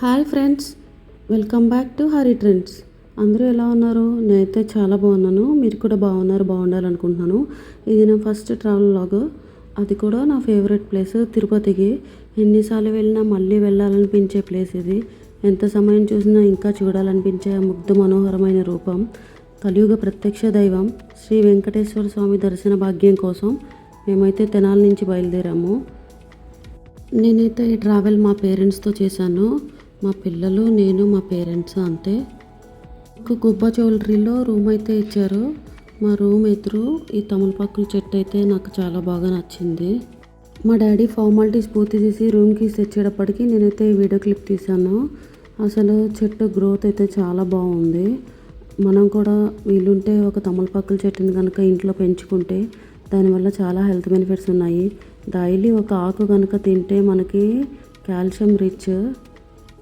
Hi friends welcome back to Hari trends. అందరూ ఎలా ఉన్నారు? నేనైతే చాలా బాగున్నాను. మీరు కూడా బాగున్నారు బాగుండాలనుకుంటున్నాను. ఇది నా ఫస్ట్ ట్రావెల్ లాగ్ అది కూడా నా ఫేవరెట్ ప్లేస్ తిరుపతికి. ఎన్నిసార్లు వెళ్ళినా మళ్ళీ వెళ్ళాలనిపించే ప్లేస్ ఇది. ఎంత సమయం చూసినా ఇంకా చూడాలనిపించే ముగ్ధ మనోహరమైన రూపం. కలియుగ ప్రత్యక్ష దైవం శ్రీ వెంకటేశ్వర స్వామి దర్శన భాగ్యం కోసం మేమైతే తెనాల నుంచి బయలుదేరాము. నేనైతే ఈ ట్రావెల్ మా పేరెంట్స్తో చేశాను. మా పిల్లలు నేను మా పేరెంట్స్ అంతే. ఒక గుబ్బ జ్యువెలరీలో రూమ్ అయితే ఇచ్చారు. మా రూమ్ ఎదురు ఈ తమలపాకుల చెట్టు అయితే నాకు చాలా బాగా నచ్చింది. మా డాడీ ఫార్మాలిటీస్ పూర్తి చేసి రూమ్కి తెచ్చేటప్పటికి నేనైతే ఈ వీడియో క్లిప్ తీశాను. అసలు చెట్టు గ్రోత్ అయితే చాలా బాగుంది. మనం కూడా వీలుంటే ఒక తమలపాకుల చెట్టుని కనుక ఇంట్లో పెంచుకుంటే దానివల్ల చాలా హెల్త్ బెనిఫిట్స్ ఉన్నాయి. డైలీ ఒక ఆకు కనుక తింటే మనకి కాల్షియం రిచ్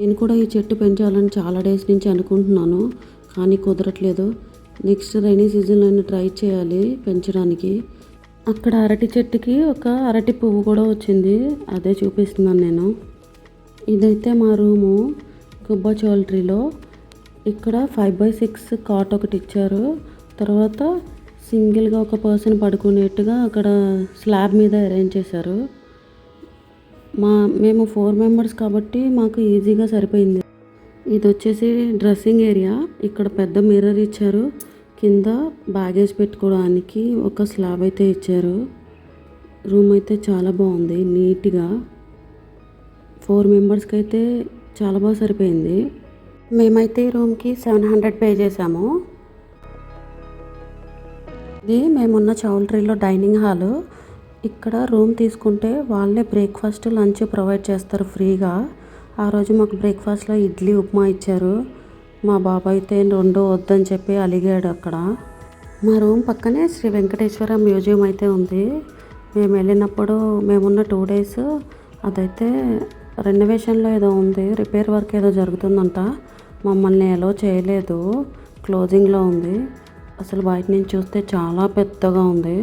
నేను కూడా ఈ చెట్టు పెంచాలని చాలా డేస్ నుంచి అనుకుంటున్నాను కానీ కుదరట్లేదు. నెక్స్ట్ రైనీ సీజన్లో ట్రై చేయాలి పెంచడానికి. అక్కడ అరటి చెట్టుకి ఒక అరటి పువ్వు కూడా వచ్చింది అదే చూపిస్తున్నాను నేను. ఇదైతే మా రూము గుబ్బ జ్యువెలరీలో. ఇక్కడ ఫైవ్ బై సిక్స్ కాట్ ఒకటి ఇచ్చారు. తర్వాత సింగిల్గా ఒక పర్సన్ పడుకునేట్టుగా అక్కడ స్లాబ్ మీద అరేంజ్ చేశారు. మా మేము ఫోర్ మెంబర్స్ కాబట్టి మాకు ఈజీగా సరిపోయింది. ఇది వచ్చేసి డ్రెస్సింగ్ ఏరియా. ఇక్కడ పెద్ద మిర్రర్ ఇచ్చారు. కింద బ్యాగేజ్ పెట్టుకోవడానికి ఒక స్లాబ్ అయితే ఇచ్చారు. రూమ్ అయితే చాలా బాగుంది నీట్గా ఫోర్ మెంబర్స్కి అయితే చాలా బాగా సరిపోయింది. మేమైతే ఈ రూమ్కి సెవెన్ హండ్రెడ్ పే చేసాము. ఇది మేమున్న చౌల్ట్రీలో డైనింగ్ హాలు. ఇక్కడ రూమ్ తీసుకుంటే వాళ్ళే బ్రేక్ఫాస్ట్ లంచ్ ప్రొవైడ్ చేస్తారు ఫ్రీగా. ఆ రోజు మాకు బ్రేక్ఫాస్ట్లో ఇడ్లీ ఉప్మా ఇచ్చారు. మా బాబాయ్ అయితే రెండు వద్దని చెప్పి అలిగాడు అక్కడ. మా రూమ్ పక్కనే శ్రీ వెంకటేశ్వర మ్యూజియం అయితే ఉంది. మేము వెళ్ళినప్పుడు మేమున్న టూ డేస్ అదైతే రెనోవేషన్లో ఏదో ఉంది. రిపేర్ వర్క్ ఏదో జరుగుతుందంట. మమ్మల్ని ఎలో చేయలేదు. క్లోజింగ్లో ఉంది. అసలు బయట నుంచి చూస్తే చాలా పెద్దగా ఉంది.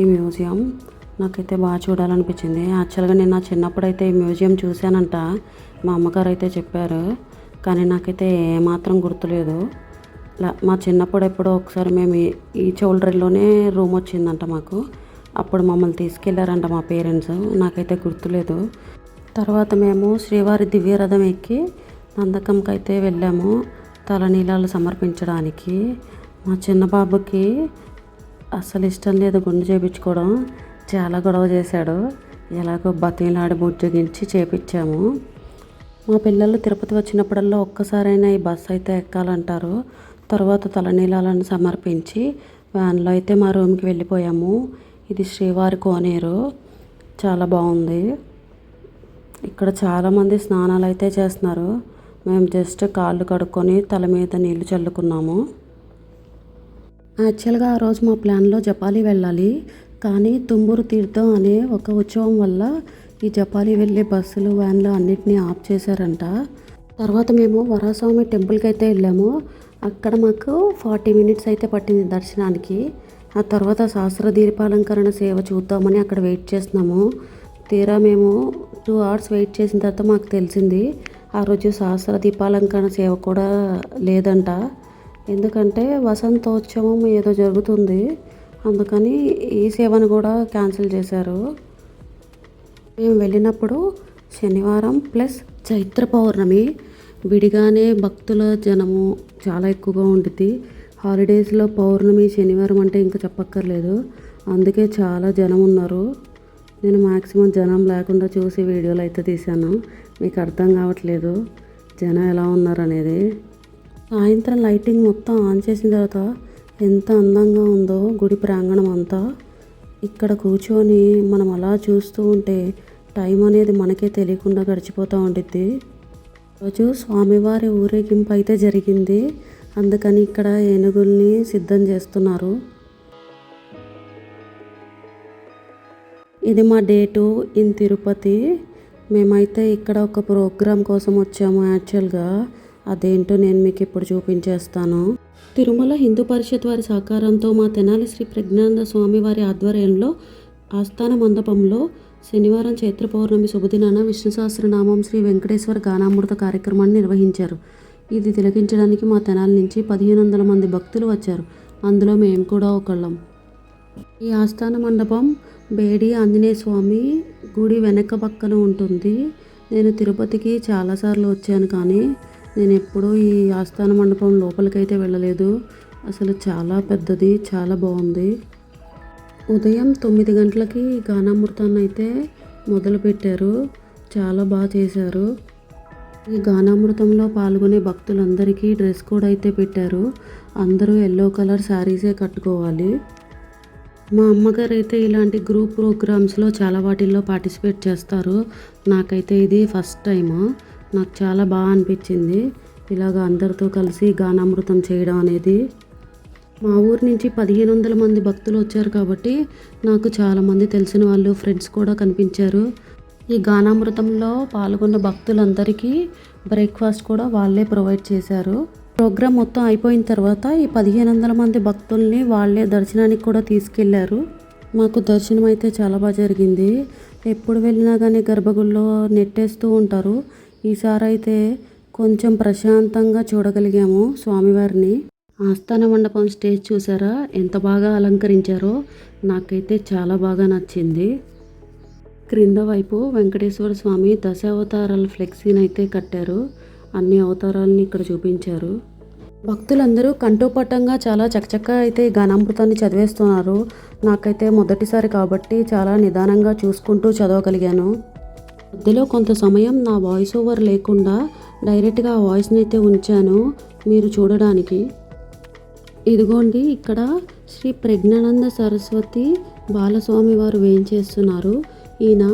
ఈ మ్యూజియం నాకైతే బాగా చూడాలనిపించింది. యాక్చువల్గా నేను నా చిన్నప్పుడు అయితే ఈ మ్యూజియం చూశానంట. మా అమ్మగారు అయితే చెప్పారు. కానీ నాకైతే ఏమాత్రం గుర్తులేదు. మా చిన్నప్పుడు ఎప్పుడో ఒకసారి మేము ఈ- ఈ రూమ్ వచ్చిందంట మాకు. అప్పుడు మమ్మల్ని తీసుకెళ్ళారంట మా పేరెంట్స్. నాకైతే గుర్తులేదు. తర్వాత మేము శ్రీవారి దివ్యరథం ఎక్కి నందకంకి అయితే వెళ్ళాము తలనీలాలు సమర్పించడానికి. మా చిన్న బాబుకి అస్సలు ఇష్టం లేదు గుండు చేయించుకోవడం చాలా గొడవ చేశాడు. ఎలాగో బతిలాడి బుజ్జగించి చేపించాము. మా పిల్లలు తిరుపతి వచ్చినప్పుడల్లా ఒక్కసారైనా ఈ బస్సు అయితే ఎక్కాలంటారు. తర్వాత తలనీలాలను సమర్పించి వ్యాన్లో అయితే మా రూమ్కి వెళ్ళిపోయాము. ఇది శ్రీవారి కోనేరు. చాలా బాగుంది. ఇక్కడ చాలామంది స్నానాలు అయితే చేస్తున్నారు. మేము జస్ట్ కాళ్ళు కడుక్కొని తల మీద నీళ్ళు చల్లుకున్నాము. యాక్చువల్గా ఆ రోజు మా ప్లాన్లో జపాలి వెళ్ళాలి. కానీ తుమ్మూరు తీర్థం అనే ఒక ఉత్సవం వల్ల ఈ జపాలి వెళ్ళే బస్సులు వ్యాన్లు అన్నిటినీ ఆఫ్ చేశారంట. తర్వాత మేము వరాస్వామి టెంపుల్కి అయితే వెళ్ళాము. అక్కడ మాకు ఫార్టీ మినిట్స్ అయితే పట్టింది దర్శనానికి. ఆ తర్వాత సహస్ర దీపాలంకరణ సేవ చూద్దామని అక్కడ వెయిట్ చేస్తున్నాము. తీరా మేము టూ అవర్స్ వెయిట్ చేసిన తర్వాత మాకు తెలిసింది ఆ రోజు సహస్ర దీపాలంకరణ సేవ కూడా లేదంట. ఎందుకంటే వసంతోత్సవం ఏదో జరుగుతుంది. అందుకని ఈ సేవను కూడా క్యాన్సిల్ చేశారు. మేము వెళ్ళినప్పుడు శనివారం ప్లస్ చైత్ర పౌర్ణమి విడిగానే భక్తుల జనము చాలా ఎక్కువగా ఉంటుంది హాలిడేస్లో పౌర్ణమి శనివారం అంటే ఇంకా చెప్పక్కర్లేదు. అందుకే చాలా జనం ఉన్నారు. నేను మ్యాక్సిమం జనం లేకుండా చూసి వీడియోలు అయితే తీశాను. మీకు అర్థం కావట్లేదు. జనం ఎలా ఉన్నారు అనేది సాయంత్రం లైటింగ్ మొత్తం ఆన్ చేసిన తర్వాత ఎంత అందంగా ఉందో గుడి ప్రాంగణం అంతా. ఇక్కడ కూర్చొని మనం అలా చూస్తూ ఉంటే టైం అనేది మనకే తెలియకుండా గడిచిపోతూ ఉండిద్ది. రోజు స్వామివారి ఊరేగింపు అయితే జరిగింది. అందుకని ఇక్కడ ఏనుగుల్ని సిద్ధం చేస్తున్నారు. ఇది మా డే ఇన్ తిరుపతి. మేమైతే ఇక్కడ ఒక ప్రోగ్రాం కోసం వచ్చాము యాక్చువల్గా. అదేంటో నేను మీకు ఇప్పుడు చూపించేస్తాను. తిరుమల హిందూ పరిషత్ వారి సహకారంతో మా తెనాలి శ్రీ ప్రజ్ఞానంద స్వామి వారి ఆధ్వర్యంలో ఆస్థాన మండపంలో శనివారం చైత్ర పౌర్ణమి శుభదినాన విష్ణు సహస్రనామం శ్రీ వెంకటేశ్వర గానామృత కార్యక్రమాన్ని నిర్వహించారు. ఇది తిలకించడానికి మా తెనాల నుంచి పదిహేను వందల మంది భక్తులు వచ్చారు. అందులో మేము కూడా ఒకళ్ళం. ఈ ఆస్థాన మండపం బేడి ఆంజనేయ స్వామి గుడి వెనక పక్కన ఉంటుంది. నేను తిరుపతికి చాలాసార్లు వచ్చాను కానీ నేను ఎప్పుడూ ఈ ఆస్థాన మండపం లోపలికైతే వెళ్ళలేదు. అసలు చాలా పెద్దది చాలా బాగుంది. ఉదయం తొమ్మిది గంటలకి గానామృతాన్ని అయితే మొదలుపెట్టారు. చాలా బాగా చేశారు. ఈ గానామృతంలో పాల్గొనే భక్తులందరికీ డ్రెస్ కోడ్ అయితే పెట్టారు. అందరూ ఎల్లో కలర్ శారీసే కట్టుకోవాలి. మా అమ్మగారు అయితే ఇలాంటి గ్రూప్ ప్రోగ్రామ్స్లో చాలా వాటిల్లో పార్టిసిపేట్ చేస్తారు. నాకైతే ఇది ఫస్ట్ టైము. నాకు చాలా బాగా అనిపించింది. ఇలాగ అందరితో కలిసి గానామృతం చేయడం అనేది. మా ఊరు నుంచి పదిహేను వందల మంది భక్తులు వచ్చారు కాబట్టి నాకు చాలామంది తెలిసిన వాళ్ళు ఫ్రెండ్స్ కూడా కనిపించారు. ఈ గానామృతంలో పాల్గొన్న భక్తులందరికీ బ్రేక్ఫాస్ట్ కూడా వాళ్ళే ప్రొవైడ్ చేశారు. ప్రోగ్రామ్ మొత్తం అయిపోయిన తర్వాత ఈ పదిహేను వందల మంది భక్తుల్ని వాళ్ళే దర్శనానికి కూడా తీసుకెళ్ళారు. మాకు దర్శనం అయితే చాలా బాగా జరిగింది. ఎప్పుడు వెళ్ళినా కానీ గర్భగుడిలో నెట్టేస్తూ ఉంటారు. ఈసారి అయితే కొంచెం ప్రశాంతంగా చూడగలిగాము స్వామివారిని. ఆస్థాన మండపం స్టేజ్ చూసారా? ఎంత బాగా అలంకరించారో నాకైతే చాలా బాగా నచ్చింది. క్రింద వైపు వెంకటేశ్వర స్వామి దశావతారాల ఫ్లెక్సీని అయితే కట్టారు. అన్ని అవతారాలని ఇక్కడ చూపించారు. భక్తులందరూ కంటోపట్టంగా చాలా చకచకా అయితే ఈ ఘనామృతాన్ని చదివేస్తున్నారు. నాకైతే మొదటిసారి కాబట్టి చాలా నిదానంగా చూసుకుంటూ చదవగలిగాను. మధ్యలో కొంత సమయం నా వాయిస్ ఓవర్ లేకుండా డైరెక్ట్గా ఆ వాయిస్ని అయితే ఉంచాను మీరు చూడడానికి. ఇదిగోండి ఇక్కడ శ్రీ ప్రజ్ఞానంద సరస్వతి బాలస్వామి వారు వేయించేస్తున్నారు ఈయన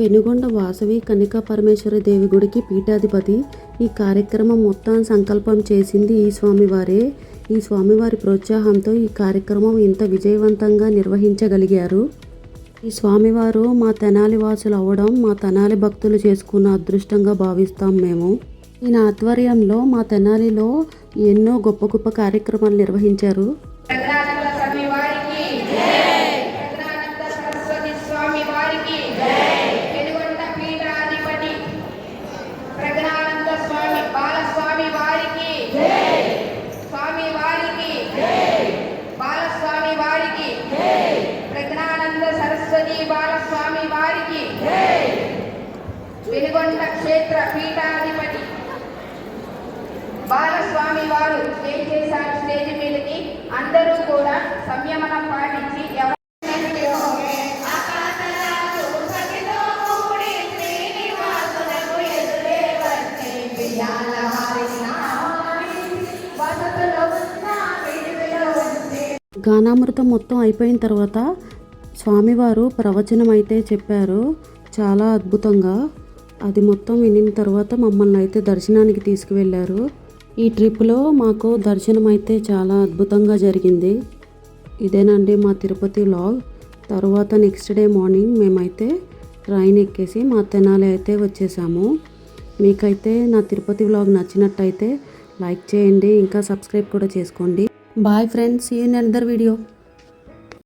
పెనుగొండ వాసవి కనికా పరమేశ్వర దేవి గుడికి పీఠాధిపతి. ఈ కార్యక్రమం మొత్తం సంకల్పం చేసింది ఈ స్వామివారే. ఈ స్వామివారి ప్రోత్సాహంతో ఈ కార్యక్రమం ఇంత విజయవంతంగా నిర్వహించగలిగారు. ఈ స్వామివారు మా తెనాలి వాసులు అవ్వడం మా తెనాలి భక్తులు చేసుకున్న అదృష్టంగా భావిస్తాం మేము. ఈయన ఆధ్వర్యంలో మా తెనాలిలో ఎన్నో గొప్ప గొప్ప కార్యక్రమాలు నిర్వహించారు ప్రజ్ఞానంద స్వామి వారికి ప్రజ్ఞానంద సరస్వతి స్వామి వారికి వెలుగొండ పీఠాధిపతి ప్రజ్ఞానంద స్వామి బాలస్వామి వారికి స్వామి వారికి బాలస్వామి వారికి ప్రజ్ఞానంద సరస్వతి బాలస్వామి వారికి వెలుగొండ క్షేత్ర పీఠాధిపతి బాలస్వామి వారు స్టేజ్ చేశారు స్టేజ్ మీదకి అందరూ కూడా సంయమనం పాటించి ఎవరు గానామృతం మొత్తం అయిపోయిన తర్వాత స్వామివారు ప్రవచనం అయితే చెప్పారు. చాలా అద్భుతంగా. అది మొత్తం వినిన తర్వాత మమ్మల్ని అయితే దర్శనానికి తీసుకువెళ్ళారు. ఈ ట్రిప్లో మాకు దర్శనం అయితే చాలా అద్భుతంగా జరిగింది. ఇదేనండి మా తిరుపతి లాగ్ తర్వాత నెక్స్ట్ డే మార్నింగ్ మేమైతే ట్రైన్ ఎక్కేసి మా తెనాలి అయితే వచ్చేసాము. మీకైతే నా తిరుపతి వ్లాగ్ నచ్చినట్టయితే లైక్ చేయండి ఇంకా సబ్స్క్రైబ్ కూడా చేసుకోండి. బాయ్ ఫ్రెండ్స్ ఈ అనదర్ వీడియో.